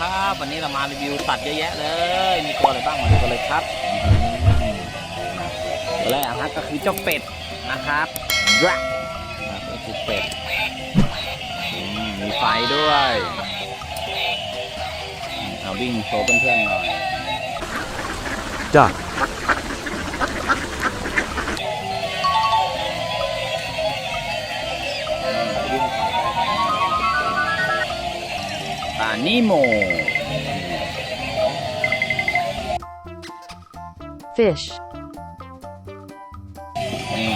ครับวันนี้เรามารีวิวสัตว์เยอะแยะเลยมีตัวอะไรบ้างมาดูกันเลยครับตัวแรกนะครับก็คือเจ้าเป็ดนะครับดรักนะครับก็คือเป็ดอืมมีไฟด้วยอืมเอาวิ่งโชว์เพื่อนๆหน่อย duck, วิ่ง ปลานิโม fish, นี่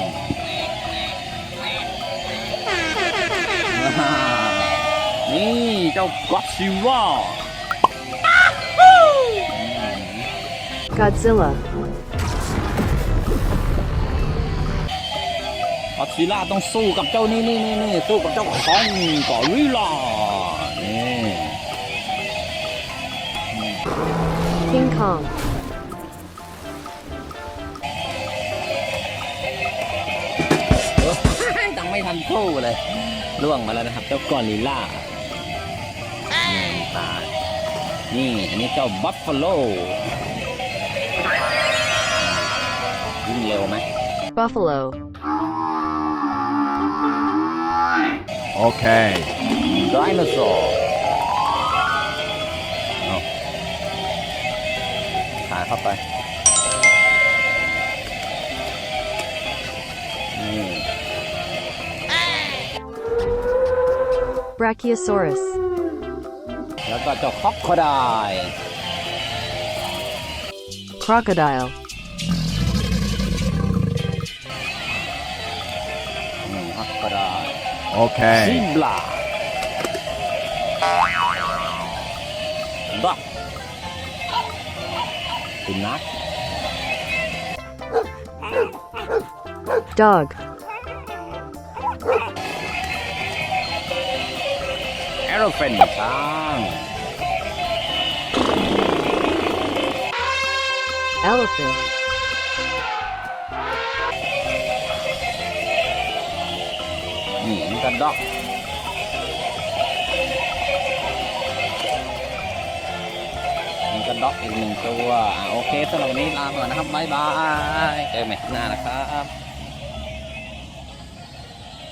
นี่เจ้าก็อดซิลล่า Godzilla, ก็อดซิลล่าต้องสู้กับเจ้านี่นี่นี่นี่สู้กับเจ้าคองกอริลล King Kong, เฮ้ยตังไม่ทันสู้เลยล่วงมาแล้วนะครับ เจ้ากอริลลานี่ตายนี่อันนี้เจ้าบัฟฟาโลวิ่งเร็วไหม Buffalo, okay, ไดโนเสาร์ เข้าไปนี่ Brachiosaurus, แล้วก็เจ้าคอกโคได Crocodile, อืมคอกโคไดซิ okay, บลาด็อก สุนัข Dog, แอโรเฟนช้าง Elephant, นี่ ด็อกนี่ก็ด็อกอีกหนึ่งตัวโอเคสำหรับวันนี้ลาไปก่อนนะครับบ๊ายบายเจอกันใหม่คลิปหน้านะครับ